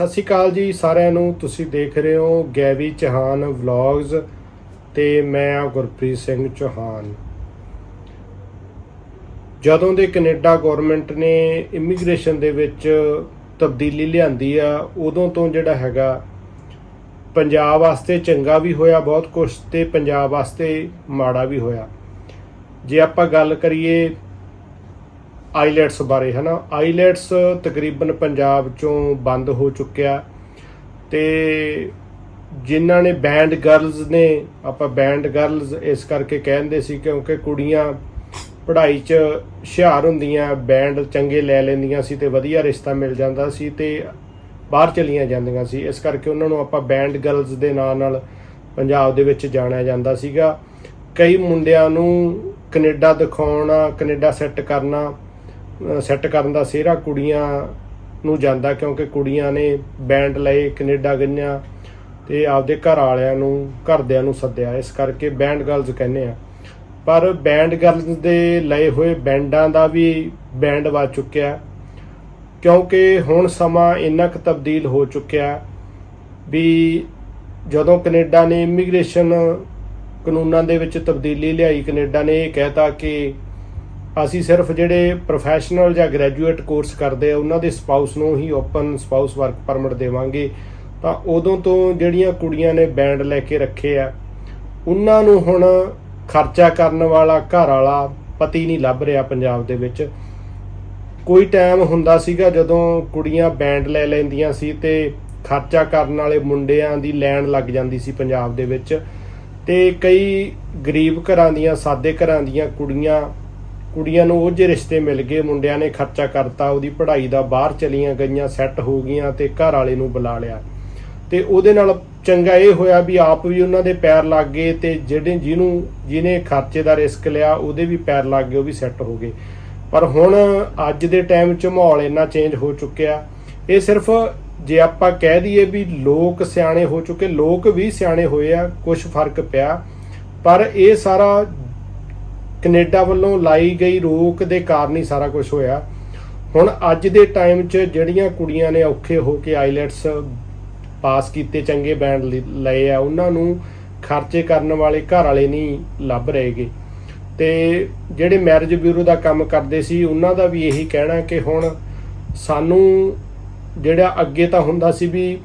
ਸਤਿ ਸ਼੍ਰੀ ਅਕਾਲ ਜੀ ਸਾਰਿਆਂ ਨੂੰ। ਤੁਸੀਂ ਦੇਖ ਰਹੇ ਹੋ ਗੈਵੀ ਚੌਹਾਨ ਵਲੌਗਸ ਤੇ ਮੈਂ ਆ ਗੁਰਪ੍ਰੀਤ ਸਿੰਘ ਚੌਹਾਨ। ਜਦੋਂ ਦੇ ਕੈਨੇਡਾ ਗਵਰਨਮੈਂਟ ਨੇ ਇਮੀਗ੍ਰੇਸ਼ਨ ਦੇ ਵਿੱਚ ਤਬਦੀਲੀ ਲਿਆਂਦੀ ਆ, ਉਦੋਂ ਤੋਂ ਜਿਹੜਾ ਹੈਗਾ, ਪੰਜਾਬ ਵਾਸਤੇ ਚੰਗਾ ਵੀ ਹੋਇਆ ਬਹੁਤ ਕੁਝ ਤੇ ਪੰਜਾਬ ਵਾਸਤੇ ਮਾੜਾ ਵੀ ਹੋਇਆ। ਜੇ ਆਪਾਂ ਗੱਲ ਕਰੀਏ ਆਈਲੈਟਸ ਬਾਰੇ, ਹਨਾ? ਆਈਲੈਟਸ ਤਕਰੀਬਨ ਪੰਜਾਬ ਚੋਂ ਬੰਦ ਹੋ ਚੁੱਕਿਆ ਤੇ ਜਿਨ੍ਹਾਂ ਨੇ ਬੈਂਡ ਗਰਲਸ ਨੇ, ਆਪਾਂ ਬੈਂਡ ਗਰਲਸ ਇਸ ਕਰਕੇ ਕਹਿੰਦੇ ਸੀ ਕਿਉਂਕਿ ਕੁੜੀਆਂ ਪੜ੍ਹਾਈ 'ਚ ਹੁਸ਼ਿਆਰ ਹੁੰਦੀਆਂ ਬੈਂਡ ਚੰਗੇ ਲੈ ਲੈਂਦੀਆਂ ਸੀ ਤੇ ਵਧੀਆ ਰਿਸ਼ਤਾ ਮਿਲ ਜਾਂਦਾ ਸੀ ਤੇ ਬਾਹਰ ਚਲੀਆਂ ਜਾਂਦੀਆਂ ਸੀ। ਇਸ ਕਰਕੇ ਉਹਨਾਂ ਨੂੰ ਆਪਾਂ ਬੈਂਡ ਗਰਲਸ ਦੇ ਨਾਂ ਨਾਲ ਪੰਜਾਬ ਦੇ ਵਿੱਚ ਜਾਣਿਆ ਜਾਂਦਾ ਸੀਗਾ। ਕਈ ਮੁੰਡਿਆਂ ਨੂੰ ਕੈਨੇਡਾ ਦਿਖਾਉਣਾ, ਕੈਨੇਡਾ ਸੈੱਟ ਕਰਨਾ ਸੈੱਟ ਕਰਨ ਦਾ ਸਿਹਰਾ ਕੁੜੀਆਂ ਨੂੰ ਜਾਂਦਾ ਕਿਉਂਕਿ ਕੁੜੀਆਂ ਨੇ ਬੈਂਡ ਲਏ, ਕੈਨੇਡਾ ਗਈਆਂ ਤੇ ਆਪਦੇ ਘਰ ਵਾਲਿਆਂ ਨੂੰ, ਘਰਦਿਆਂ ਨੂੰ ਸੱਦਿਆ। ਇਸ ਕਰਕੇ ਬੈਂਡ ਗਰਲਜ਼ ਕਹਿੰਦੇ ਆ। ਪਰ ਬੈਂਡ ਗਰਲਜ਼ ਦੇ ਲਏ ਹੋਏ ਬੈਂਡਾਂ ਦਾ ਵੀ ਬੈਂਡ ਵੱਜ ਚੁੱਕਿਆ ਕਿਉਂਕਿ ਹੁਣ ਸਮਾਂ ਇੰਨਾ ਕੁ ਤਬਦੀਲ ਹੋ ਚੁੱਕਿਆ ਵੀ ਜਦੋਂ ਕੈਨੇਡਾ ਨੇ ਇਮੀਗ੍ਰੇਸ਼ਨ ਕਾਨੂੰਨਾਂ ਦੇ ਵਿੱਚ ਤਬਦੀਲੀ ਲਿਆਈ, ਕੈਨੇਡਾ ਨੇ ਇਹ ਕਹਿਤਾ ਕਿ ਅਸੀਂ ਸਿਰਫ ਜਿਹੜੇ ਪ੍ਰੋਫੈਸ਼ਨਲ ਜਾਂ ਗ੍ਰੈਜੂਏਟ ਕੋਰਸ ਕਰਦੇ ਆ, ਉਹਨਾਂ ਦੇ ਸਪਾਊਸ ਨੂੰ ਹੀ ਓਪਨ ਸਪਾਊਸ ਵਰਕ ਪਰਮਿਟ ਦੇਵਾਂਗੇ। ਤਾਂ ਉਦੋਂ ਤੋਂ ਜਿਹੜੀਆਂ ਕੁੜੀਆਂ ਨੇ ਬੈਂਡ ਲੈ ਕੇ ਰੱਖੇ ਆ, ਉਹਨਾਂ ਨੂੰ ਹੁਣ ਖਰਚਾ ਕਰਨ ਵਾਲਾ ਘਰ ਵਾਲਾ ਪਤੀ ਨਹੀਂ ਲੱਭ ਰਿਹਾ ਪੰਜਾਬ ਦੇ ਵਿੱਚ। ਕੋਈ ਟਾਈਮ ਹੁੰਦਾ ਸੀਗਾ ਜਦੋਂ ਕੁੜੀਆਂ ਬੈਂਡ ਲੈ ਲੈਂਦੀਆਂ ਸੀ ਤੇ ਖਰਚਾ ਕਰਨ ਵਾਲੇ ਮੁੰਡਿਆਂ ਦੀ ਲੈਣ ਲੱਗ ਜਾਂਦੀ ਸੀ ਪੰਜਾਬ ਦੇ ਵਿੱਚ। ਤੇ ਕਈ ਗਰੀਬ ਘਰਾਂ ਦੀਆਂ, ਸਾਦੇ ਘਰਾਂ ਦੀਆਂ ਕੁੜੀਆਂ ਕੁੜੀਆਂ ਨੂੰ ਉਹ ਜਿਹੇ ਰਿਸ਼ਤੇ ਮਿਲ ਗਏ, ਮੁੰਡਿਆਂ ਨੇ ਖਰਚਾ ਕਰਤਾ, ਉਹਦੀ ਪੜ੍ਹਾਈ ਦਾ ਬਾਹਰ ਚਲੀਆਂ ਗਈਆਂ, ਸੈੱਟ ਹੋ ਗਈਆਂ ਤੇ ਘਰ ਵਾਲੇ ਨੂੰ ਬੁਲਾ ਲਿਆ। ਤੇ ਉਹਦੇ ਨਾਲ ਚੰਗਾ ਇਹ ਹੋਇਆ ਵੀ ਆਪ ਵੀ ਉਹਨਾਂ ਦੇ ਪੈਰ ਲੱਗ ਗਏ ਤੇ ਜਿਹੜੇ ਜਿਹਨੂੰ, ਜਿਹਨੇ ਖਰਚੇ ਦਾ ਰਿਸਕ ਲਿਆ, ਉਹਦੇ ਵੀ ਪੈਰ ਲੱਗ ਗਏ, ਉਹ ਵੀ ਸੈੱਟ ਹੋ ਗਏ। ਪਰ ਹੁਣ ਅੱਜ ਦੇ ਟਾਈਮ 'ਚ ਮਾਹੌਲ ਇੰਨਾ ਚੇਂਜ ਹੋ ਚੁੱਕਿਆ। ਇਹ ਸਿਰਫ ਜੇ ਆਪਾਂ ਕਹਿ ਦਈਏ ਵੀ ਲੋਕ ਸਿਆਣੇ ਹੋ ਚੁੱਕੇ, ਲੋਕ ਵੀ ਸਿਆਣੇ ਹੋਏ ਆ ਕੁਝ ਫ਼ਰਕ ਪਿਆ। ਪਰ ਇਹ ਸਾਰਾ ਕੈਨੇਡਾ ਵੱਲੋਂ ਲਾਈ ਗਈ ਰੋਕ ਦੇ ਕਾਰਨ ਹੀ ਸਾਰਾ ਕੁਝ ਹੋਇਆ। ਹੁਣ ਅੱਜ ਦੇ ਟਾਈਮ 'ਚ ਜਿਹੜੀਆਂ ਕੁੜੀਆਂ ਨੇ ਔਖੇ ਹੋ ਕੇ ਆਈਲੈਟਸ ਪਾਸ ਕੀਤੇ, ਚੰਗੇ ਬੈਂਡ ਲਏ ਆ, ਉਹਨਾਂ ਨੂੰ ਖਰਚੇ ਕਰਨ ਵਾਲੇ ਘਰ ਵਾਲੇ ਨਹੀਂ ਲੱਭ ਰਹੇਗੇ। ਤੇ ਜਿਹੜੇ ਮੈਰਿਜ ਬਿਊਰੋ ਦਾ ਕੰਮ ਕਰਦੇ ਸੀ, ਉਹਨਾਂ ਦਾ ਵੀ ਇਹੀ ਕਹਿਣਾ ਕਿ ਹੁਣ ਸਾਨੂੰ ਜਿਹੜਾ ਅੱਗੇ ਤਾਂ ਹੁੰਦਾ ਸੀ ਵੀ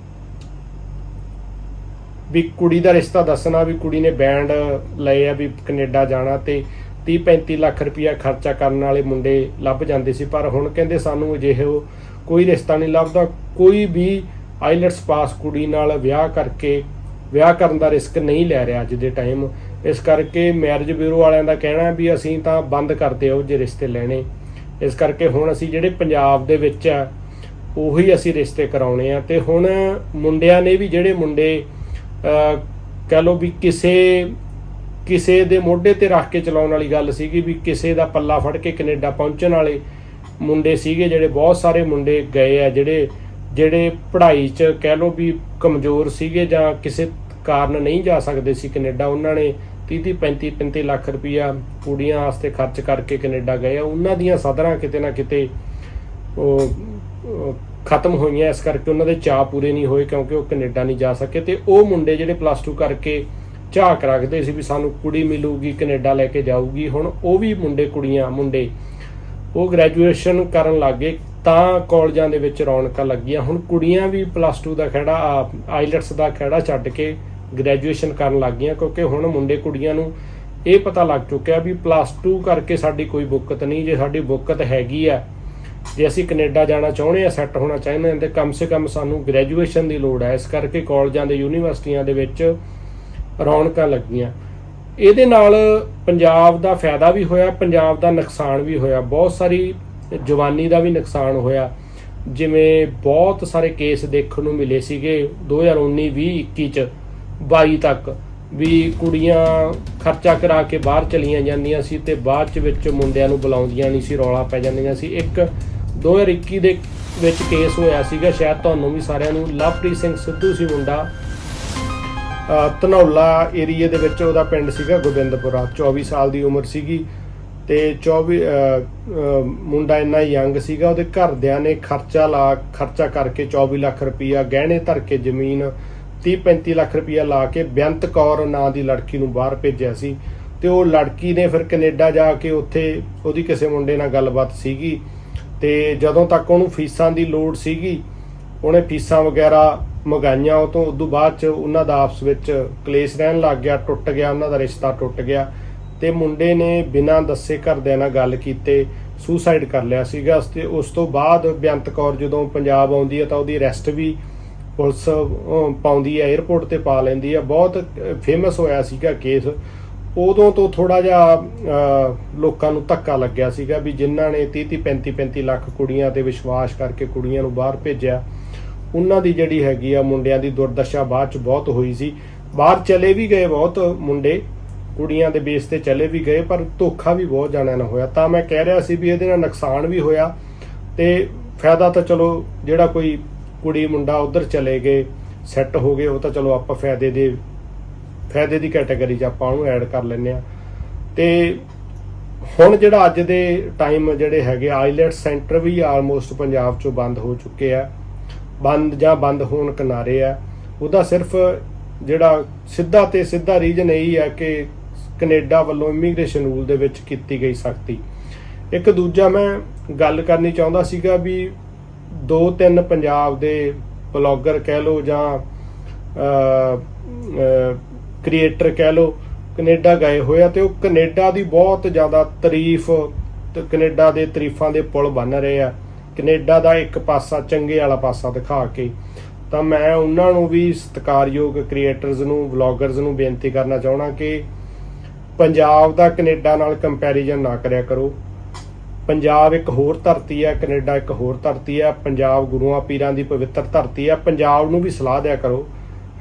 ਵੀ ਕੁੜੀ ਦਾ ਰਿਸ਼ਤਾ ਦੱਸਣਾ, ਵੀ ਕੁੜੀ ਨੇ ਬੈਂਡ ਲਏ ਆ, ਵੀ ਕੈਨੇਡਾ ਜਾਣਾ ਤੇ 30 35 ਲੱਖ ਰੁਪਇਆ ਖਰਚਾ ਕਰਨ ਵਾਲੇ ਮੁੰਡੇ ਲੱਭ ਜਾਂਦੇ ਸੀ ਪਰ ਹੁਣ ਕਹਿੰਦੇ ਸਾਨੂੰ ਅਜਿਹੇ ਕੋਈ ਰਿਸ਼ਤਾ ਨਹੀਂ ਲੱਭਦਾ ਕੋਈ ਵੀ ਆਈਲੈਟਸ ਪਾਸ ਕੁੜੀ ਨਾਲ ਵਿਆਹ ਕਰਕੇ ਵਿਆਹ ਕਰਨ ਦਾ ਰਿਸਕ ਨਹੀਂ ਲੈ ਰਿਹਾ ਅੱਜ ਦੇ ਟਾਈਮ। ਇਸ ਕਰਕੇ ਮੈਰਿਜ ਬਿਊਰੋ ਵਾਲਿਆਂ ਦਾ ਕਹਿਣਾ ਵੀ ਅਸੀਂ ਤਾਂ ਬੰਦ ਕਰਦੇ ਹਾਂ ਉਹ ਜੇ ਰਿਸ਼ਤੇ ਲੈਣੇ। ਇਸ ਕਰਕੇ ਹੁਣ ਅਸੀਂ ਜਿਹੜੇ ਪੰਜਾਬ ਦੇ ਵਿੱਚ ਆ ਉਹੀ ਅਸੀਂ ਰਿਸ਼ਤੇ ਕਰਾਉਣੇ ਆ। ਤੇ ਹੁਣ ਮੁੰਡਿਆਂ ਨੇ ਵੀ ਜਿਹੜੇ ਮੁੰਡੇ ਅਹ, ਕਹਿ ਲਓ ਵੀ ਕਿਸੇ ਕਿਸੇ ਦੇ ਮੋਢੇ ਤੇ ਰੱਖ ਕੇ ਚਲਾਉਣ ਵਾਲੀ ਗੱਲ ਸੀਗੀ ਵੀ ਕਿਸੇ ਦਾ ਪੱਲਾ ਫੜ ਕੇ ਕੈਨੇਡਾ ਪਹੁੰਚਣ ਵਾਲੇ ਮੁੰਡੇ ਸੀਗੇ ਜਿਹੜੇ ਬਹੁਤ ਸਾਰੇ ਮੁੰਡੇ ਗਏ ਆ, ਜਿਹੜੇ ਜਿਹੜੇ ਪੜ੍ਹਾਈ 'ਚ ਕਹਿ ਲਓ ਵੀ ਕਮਜ਼ੋਰ ਸੀਗੇ ਜਾਂ ਕਿਸੇ ਕਾਰਨ ਨਹੀਂ ਜਾ ਸਕਦੇ ਸੀ ਕੈਨੇਡਾ, ਉਹਨਾਂ ਨੇ 30 30 35 35 ਲੱਖ ਰੁਪਇਆ ਕੁੜੀਆਂ ਵਾਸਤੇ ਖਰਚ ਕਰਕੇ ਕੈਨੇਡਾ ਗਏ ਆ। ਉਹਨਾਂ ਦੀਆਂ ਸਦਰਾਂ ਕਿਤੇ ਨਾ ਕਿਤੇ ਉਹ ਉਹ ਖਤਮ ਹੋਈਆਂ, ਇਸ ਕਰਕੇ ਉਹਨਾਂ ਦੇ ਚਾਹ ਪੂਰੇ ਨਹੀਂ ਹੋਏ ਕਿਉਂਕਿ ਉਹ ਕੈਨੇਡਾ ਨਹੀਂ ਜਾ ਸਕੇ। ਤੇ ਉਹ ਮੁੰਡੇ ਜਿਹੜੇ ਪਲੱਸ 2 ਕਰਕੇ ਝਾਕ ਰੱਖਦੇ ਸੀ ਵੀ ਸਾਨੂੰ ਕੁੜੀ ਮਿਲੂਗੀ, ਕੈਨੇਡਾ ਲੈ ਕੇ ਜਾਊਗੀ। ਹੁਣ ਉਹ ਵੀ ਮੁੰਡੇ ਕੁੜੀਆਂ, ਮੁੰਡੇ। ਉਹ ਗ੍ਰੈਜੂਏਸ਼ਨ ਕਰਨ ਲੱਗੇ ਤਾਂ ਕਾਲਜਾਂ ਦੇ ਵਿੱਚ ਰੌਣਕਾਂ ਲੱਗੀਆਂ। ਹੁਣ ਕੁੜੀਆਂ ਵੀ ਪਲੱਸ 2 ਦਾ ਖੜਾ ਆਈਲੈਟਸ ਦਾ ਖੜਾ ਛੱਡ ਕੇ ਗ੍ਰੈਜੂਏਸ਼ਨ ਕਰਨ ਲੱਗੀਆਂ ਕਿਉਂਕਿ ਹੁਣ ਮੁੰਡੇ ਕੁੜੀਆਂ ਨੂੰ ਇਹ ਪਤਾ ਲੱਗ ਚੁੱਕਿਆ ਵੀ ਪਲੱਸ 2 ਕਰਕੇ ਸਾਡੀ ਕੋਈ ਬੁੱਕਤ ਨਹੀਂ। ਜੇ ਸਾਡੀ ਬੁੱਕਤ ਹੈਗੀ ਆ, ਜੇ ਅਸੀਂ ਕੈਨੇਡਾ ਜਾਣਾ ਚਾਹੁੰਦੇ ਆ, ਸੈੱਟ ਹੋਣਾ ਚਾਹੁੰਦੇ ਹਾਂ ਤੇ ਕਮ ਸੇ ਕਮ ਸਾਨੂੰ ਗ੍ਰੈਜੂਏਸ਼ਨ ਦੀ ਲੋੜ ਹੈ ਇਸ ਕਰਕੇ ਕਾਲਜਾਂ ਦੇ ਯੂਨੀਵਰਸਿਟੀਆਂ ਦੇ ਵਿੱਚ ਰੌਣਕਾਂ ਲੱਗੀਆਂ। ਇਹਦੇ ਨਾਲ ਪੰਜਾਬ ਦਾ ਫਾਇਦਾ ਵੀ ਹੋਇਆ, ਪੰਜਾਬ ਦਾ ਨੁਕਸਾਨ ਵੀ ਹੋਇਆ। ਬਹੁਤ ਸਾਰੀ ਜਵਾਨੀ ਦਾ ਵੀ ਨੁਕਸਾਨ ਹੋਇਆ। ਜਿਵੇਂ ਬਹੁਤ ਸਾਰੇ ਕੇਸ ਦੇਖਣ ਨੂੰ ਮਿਲੇ ਸੀਗੇ 2019 20 21 ਚ 22 ਤੱਕ, ਵੀ ਕੁੜੀਆਂ ਖਰਚਾ ਕਰਾ ਕੇ ਬਾਹਰ ਚਲੀਆਂ ਜਾਂਦੀਆਂ ਸੀ ਤੇ ਬਾਅਦ ਚ ਵਿੱਚ ਮੁੰਡਿਆਂ ਨੂੰ ਬੁਲਾਉਂਦੀਆਂ ਨਹੀਂ ਸੀ, ਰੌਲਾ ਪੈ ਜਾਂਦੀਆਂ ਸੀ। ਇੱਕ 2021 ਦੇ ਵਿੱਚ ਕੇਸ ਹੋਇਆ ਸੀਗਾ, ਸ਼ਾਇਦ ਤੁਹਾਨੂੰ ਵੀ ਸਾਰਿਆਂ ਨੂੰ, ਲਵਪ੍ਰੀਤ ਸਿੰਘ ਸਿੱਧੂ ਸੀ ਮੁੰਡਾ। ਧਨੌਲਾ ਏਰੀਏ ਦੇ ਵਿੱਚ ਉਹਦਾ ਪਿੰਡ ਸੀਗਾ ਗੋਬਿੰਦਪੁਰਾ 24 ਸਾਲ ਦੀ ਉਮਰ ਸੀਗੀ ਤੇ 24 ਮੁੰਡਾ ਇੰਨਾ ਯੰਗ ਸੀਗਾ, ਉਹਦੇ ਘਰਦਿਆਂ ਨੇ ਖਰਚਾ ਲਾ, ਖਰਚਾ ਕਰਕੇ 24 ਲੱਖ ਰੁਪਈਆ ਗਹਿਣੇ ਧਰ ਕੇ ਜ਼ਮੀਨ 30 35 ਲੱਖ ਰੁਪਈਆ ਲਾ ਕੇ ਬੇਅੰਤ ਕੌਰ ਨਾਂ ਦੀ ਲੜਕੀ ਨੂੰ ਬਾਹਰ ਭੇਜਿਆ ਸੀ ਤੇ ਉਹ ਲੜਕੀ ਨੇ ਫਿਰ ਕੈਨੇਡਾ ਜਾ ਕੇ ਉੱਥੇ ਉਹਦੀ ਕਿਸੇ ਮੁੰਡੇ ਨਾਲ ਗੱਲਬਾਤ ਸੀਗੀ ਤੇ ਜਦੋਂ ਤੱਕ ਉਹਨੂੰ ਫੀਸਾਂ ਦੀ ਲੋੜ ਸੀਗੀ ਉਹਨੇ ਫੀਸਾਂ ਵਗੈਰਾ ਮੰਗਾਈਆਂ, ਉਹ ਤੋਂ ਉਦੋਂ ਬਾਅਦ ਚ ਉਹਨਾਂ ਦਾ ਆਪਸ ਵਿੱਚ ਕਲੇਸ਼ ਰਹਿਣ ਲੱਗ ਗਿਆ, ਟੁੱਟ ਗਿਆ, ਉਹਨਾਂ ਦਾ ਰਿਸ਼ਤਾ ਟੁੱਟ ਗਿਆ ਤੇ ਮੁੰਡੇ ਨੇ ਬਿਨਾਂ ਦੱਸੇ ਘਰਦਿਆਂ ਨਾਲ ਗੱਲ ਕੀਤੇ ਸੁਸਾਈਡ ਕਰ ਲਿਆ ਸੀਗਾ। ਤੇ ਉਸ ਤੋਂ ਬਾਅਦ ਬੇਅੰਤ ਕੌਰ ਜਦੋਂ ਪੰਜਾਬ ਆਉਂਦੀ ਹੈ ਤਾਂ ਉਹਦੀ ਅਰੈਸਟ ਵੀ ਪੁਲਿਸ ਪਾਉਂਦੀ ਹੈ 에ਅਰਪੋਰਟ ਤੇ ਪਾ ਲੈਂਦੀ ਹੈ। ਬਹੁਤ ਫੇਮਸ ਹੋਇਆ ਸੀਗਾ ਕੇਸ ਉਦੋਂ ਤੋਂ ਥੋੜਾ ਜਿਹਾ ਲੋਕਾਂ ਨੂੰ ਧੱਕਾ ਲੱਗਿਆ ਸੀਗਾ ਵੀ ਜਿਨ੍ਹਾਂ ਨੇ 30 30 35 35 ਲੱਖ ਕੁੜੀਆਂ ਤੇ ਵਿਸ਼ਵਾਸ ਕਰਕੇ ਕੁੜੀਆਂ ਨੂੰ ਬਾਹਰ ਭੇਜਿਆ ਉਹਨਾਂ ਦੀ ਜਿਹੜੀ ਹੈਗੀ ਆ ਮੁੰਡਿਆਂ ਦੀ ਦੁਰਦਸ਼ਾ ਬਾਅਦ ਚ ਬਹੁਤ ਹੋਈ ਸੀ। ਬਾਹਰ ਚਲੇ ਵੀ ਗਏ ਬਹੁਤ ਮੁੰਡੇ, ਕੁੜੀਆਂ ਦੇ ਬੇਸ ਤੇ ਚਲੇ ਵੀ ਗਏ, ਪਰ ਧੋਖਾ ਵੀ ਬਹੁਤ ਜਾਣਿਆਂ ਨਾਲ ਹੋਇਆ। ਤਾਂ ਮੈਂ ਕਹਿ ਰਿਹਾ ਸੀ ਵੀ ਇਹਦੇ ਨਾਲ ਨੁਕਸਾਨ ਵੀ ਹੋਇਆ ਤੇ ਫਾਇਦਾ ਤਾਂ ਚਲੋ ਜਿਹੜਾ ਕੋਈ ਕੁੜੀ ਮੁੰਡਾ ਉਧਰ ਚਲੇ ਗਏ ਸੈੱਟ ਹੋ ਗਏ, ਉਹ ਤਾਂ ਚਲੋ ਆਪਾਂ ਫਾਇਦੇ ਦੇ, ਫਾਇਦੇ ਦੀ ਕੈਟਾਗਰੀ 'ਚ ਆਪਾਂ ਉਹਨੂੰ ਐਡ ਕਰ ਲੈਂਦੇ ਆ ਤੇ ਹੁਣ ਜਿਹੜਾ ਅੱਜ ਦੇ ਟਾਈਮ ਜਿਹੜੇ ਹੈਗੇ ਆਈਲੈਟ ਸੈਂਟਰ ਵੀ ਆਲਮੋਸਟ ਪੰਜਾਬ 'ਚੋਂ ਬੰਦ ਹੋ ਚੁੱਕੇ ਆ। ਬੰਦ ਜਾਂ ਬੰਦ ਹੋਣ ਕਿਨਾਰੇ ਆ, ਉਹਦਾ ਸਿਰਫ ਜਿਹੜਾ ਸਿੱਧਾ ਤੇ ਸਿੱਧਾ ਰੀਜਨ ਇਹੀ ਆ ਕਿ ਕੈਨੇਡਾ ਵੱਲੋਂ ਇਮੀਗ੍ਰੇਸ਼ਨ ਰੂਲ ਦੇ ਵਿੱਚ ਕੀਤੀ ਗਈ ਸਖਤੀ। ਇੱਕ ਦੂਜਾ ਮੈਂ ਗੱਲ ਕਰਨੀ ਚਾਹੁੰਦਾ ਸੀਗਾ ਵੀ ਦੋ ਤਿੰਨ ਪੰਜਾਬ ਦੇ ਬਲੌਗਰ ਕਹਿ ਲਓ ਜਾਂ ਕ੍ਰੀਏਟਰ ਕਹਿ ਲਓ, ਕੈਨੇਡਾ ਗਏ ਹੋਏ ਆ ਤੇ ਉਹ ਕੈਨੇਡਾ ਦੀ ਬਹੁਤ ਜ਼ਿਆਦਾ ਤਾਰੀਫ ਤੇ ਕੈਨੇਡਾ ਦੇ ਤਾਰੀਫਾਂ ਦੇ ਪੁਲ ਬਣ ਰਹੇ ਆ। ਕੈਨੇਡਾ ਦਾ ਇੱਕ ਪਾਸਾ, ਚੰਗੇ ਵਾਲਾ ਪਾਸਾ ਦਿਖਾ ਕੇ। ਤਾਂ ਮੈਂ ਉਹਨਾਂ ਨੂੰ ਵੀ ਸਤਿਕਾਰਯੋਗ ਕ੍ਰੀਏਟਰਸ ਨੂੰ ਵਲੌਗਰਸ ਨੂੰ ਬੇਨਤੀ ਕਰਨਾ ਚਾਹਣਾ ਕਿ ਪੰਜਾਬ ਦਾ ਕੈਨੇਡਾ ਨਾਲ ਕੰਪੈਰੀਜ਼ਨ ਨਾ ਕਰਿਆ ਕਰੋ। ਪੰਜਾਬ ਇੱਕ ਹੋਰ ਧਰਤੀ ਹੈ, ਕੈਨੇਡਾ ਇੱਕ ਹੋਰ ਧਰਤੀ ਹੈ, ਪੰਜਾਬ ਗੁਰੂਆਂ ਪੀਰਾਂ ਦੀ ਪਵਿੱਤਰ ਧਰਤੀ ਹੈ। ਪੰਜਾਬ ਨੂੰ ਵੀ ਸਲਾਹ ਦਿਆ ਕਰੋ।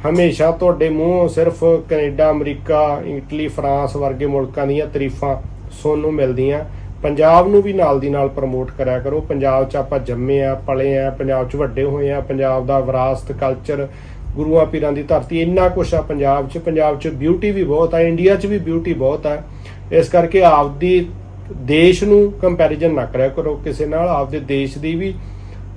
ਹਮੇਸ਼ਾ ਤੁਹਾਡੇ ਮੂੰਹੋਂ ਸਿਰਫ ਕੈਨੇਡਾ, ਅਮਰੀਕਾ, ਇਟਲੀ, ਫਰਾਂਸ ਵਰਗੇ ਮੁਲਕਾਂ ਦੀਆਂ ਤਾਰੀਫਾਂ ਸੁਣਨ ਨੂੰ ਮਿਲਦੀਆਂ। ਪੰਜਾਬ ਨੂੰ ਵੀ ਨਾਲ ਦੀ ਨਾਲ ਪ੍ਰਮੋਟ ਕਰਿਆ ਕਰੋ। ਪੰਜਾਬ 'ਚ ਆਪਾਂ ਜੰਮੇ ਆ ਪਲੇ ਆ ਪੰਜਾਬ 'ਚ ਵੱਡੇ ਹੋਏ ਆ ਪੰਜਾਬ ਦਾ ਵਿਰਾਸਤ ਕਲਚਰ ਗੁਰੂਆਂ ਪੀਰਾਂ ਦੀ ਧਰਤੀ ਇੰਨਾ ਕੁਛ ਆ ਪੰਜਾਬ 'ਚ। ਪੰਜਾਬ 'ਚ ਬਿਊਟੀ ਵੀ ਬਹੁਤ ਆ ਇੰਡੀਆ 'ਚ ਵੀ ਬਿਊਟੀ ਬਹੁਤ ਆ। ਇਸ ਕਰਕੇ ਆਪਦੀ ਦੇਸ਼ ਨੂੰ ਕੰਪੈਰੀਜ਼ਨ ਨਾ ਕਰਿਆ ਕਰੋ ਕਿਸੇ ਨਾਲ ਆਪਦੇ ਦੇਸ਼ ਦੀ ਵੀ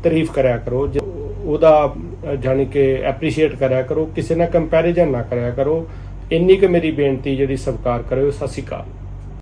ਤਾਰੀਫ ਕਰਿਆ ਕਰੋ। ਜ- ਉਹਦਾ ਅ, ਜਾਣੀ ਕਿ ਐਪਰੀਸ਼ੀਏਟ ਕਰਿਆ ਕਰੋ ਕਿਸੇ ਨਾਲ ਕੰਪੈਰੀਜ਼ਨ ਨਾ ਕਰਿਆ ਕਰੋ। ਇੰਨੀ ਕੁ ਮੇਰੀ ਬੇਨਤੀ ਜਿਹੜੀ ਸਤਿਕਾਰ ਕਰਿਓ। ਸਤਿ ਸ਼੍ਰੀ ਅਕਾਲ।